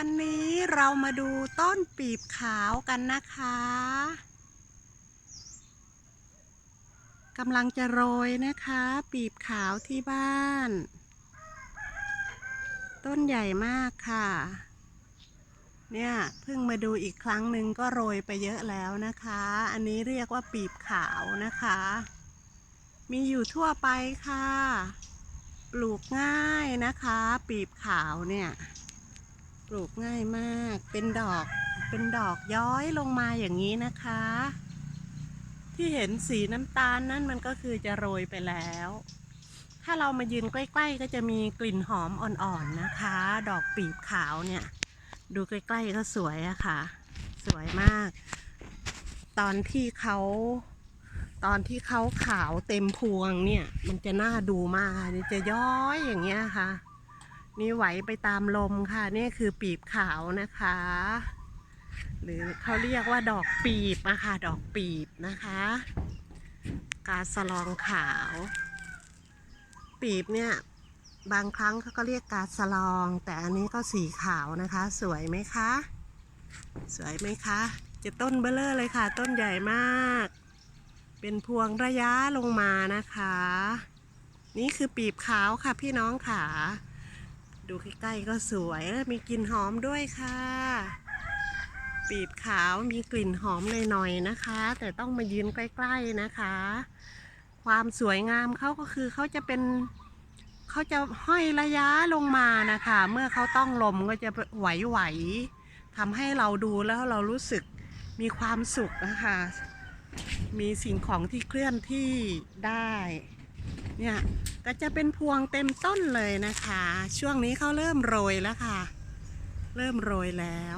วันนี้เรามาดูต้นปีบขาวกันนะคะกำลังจะโรยนะคะ ปีบขาวที่บ้าน ต้นใหญ่มากค่ะ เนี่ยเพิ่งมาดูอีกครั้งหนึ่งก็โรยไปเยอะแล้วนะคะ อันนี้เรียกว่าปีบขาวนะคะ มีอยู่ทั่วไปค่ะ ปลูกง่ายนะคะ ปีบขาวเนี่ย ปลูกง่ายมาก เป็นดอก เป็นดอกย้อยลงมาอย่างนี้นะคะ ที่เห็นสีน้ำตาลนั่นมันก็คือจะโรยไปแล้ว ถ้าเรามายืนใกล้ๆ ก็จะมีกลิ่นหอมอ่อนๆนะคะ ดอกปีบขาวเนี่ย ดูใกล้ๆก็สวยอะค่ะ สวยมาก ตอนที่เขาตอนที่เขาขาวเต็มพวงเนี่ย มันจะน่าดูมากนี่จะย้อยอย่างเงี้ยค่ะ นี่ไหวไปตามลมค่ะ นี่คือปีบขาวนะคะ หรือเขาเรียกว่าดอกปีบอะคะดอกปีบนะคะ กาสลองขาว ปีบเนี่ยบางครั้งเขาก็เรียกกาสลอง แต่อันนี้ก็สีขาวนะคะ สวยไหมคะ สวยไหมคะ จะต้นเบลเลอร์เลยค่ะ ต้นใหญ่มาก เป็นพวงระยะลงมานะคะ นี่คือปีบขาวค่ะพี่น้องค่ะ ดูใกล้ๆก็สวยมีกลิ่นหอมด้วยค่ะ ปีบขาวมีกลิ่นหอมหน่อยๆนะคะ แต่ต้องมายืนใกล้ๆนะคะ ความสวยงามเขาก็คือเขาจะเป็นเขาจะห้อยระยะลงมานะคะ เมื่อเขาต้องลมก็จะไหวๆทำให้เราดูแล้วเรารู้สึกมีความสุขนะคะ มีสิ่งของที่เคลื่อนที่ได้ เนี่ย แต่จะเป็นพวงเต็มต้นเลยนะคะ ช่วงนี้เขาเริ่มโรยแล้วค่ะ เริ่มโรยแล้ว